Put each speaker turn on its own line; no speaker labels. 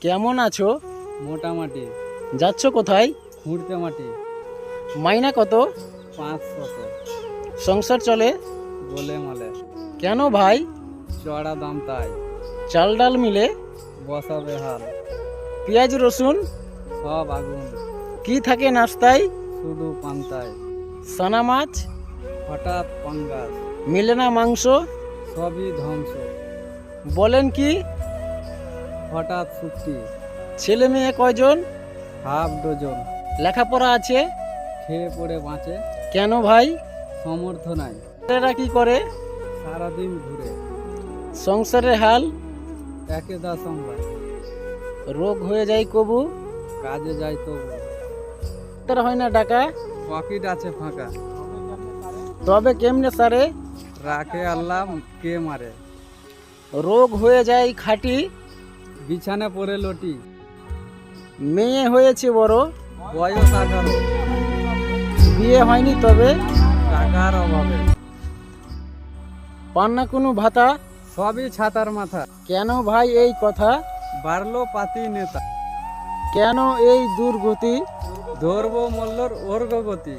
কেমন আছো?
মোটামুটি।
যাচ্ছ কোথায়?
খুঁড়তে মাটি
মাইনা কত?
পাঁচ শত।
সংসার চলে?
বলে মলে।
কেন ভাই?
চড়া দাম তাই।
চাল ডাল মিলে?
বসাবে হাল।
পেঁয়াজ রসুন?
সব আগুন।
কি থাকে নাস্তায়?
শুধু পান্তায়।
সানা মাছ?
হঠাৎ পাঙ্গাস।
মিলে না মাংস?
সবই ধ্বংস।
বলেন কি?
হঠাৎ ছুটি
ছেলে মেয়ে কয়জন?
Half dozen.
লেখাপড়া আছে?
খেয়ে পড়ে বাঁচে।
কেন ভাই?
সমর্থ নাই।
ছেলেরা কি করে?
সারাদিন ঘুরে।
সংসারের হাল?
একে দা সংবাদ।
রোগ হয়ে যায় কবু?
কাজে যাই তো
তার হয় না ডাকা?
পকেট আছে ফাঁকা।
তবে কেমনে সারে?
রাখে আল্লাহ, কে মারে?
রোগ হয়ে যায় খাঁটি।
বিছানে পড়ে লটি।
মেয়ে হয়েছে বড়
বয়স আঠারো।
বিয়ে হয়নি তবে
টাকার অভাবে।
পান না কোনো ভাতা?
সবই ছাতার মাথা।
কেন ভাই এই কথা?
বাড়লো পাতি নেতা।
কেন এই দুর্গতি?
ধরবো মল্লর অর্গগতি।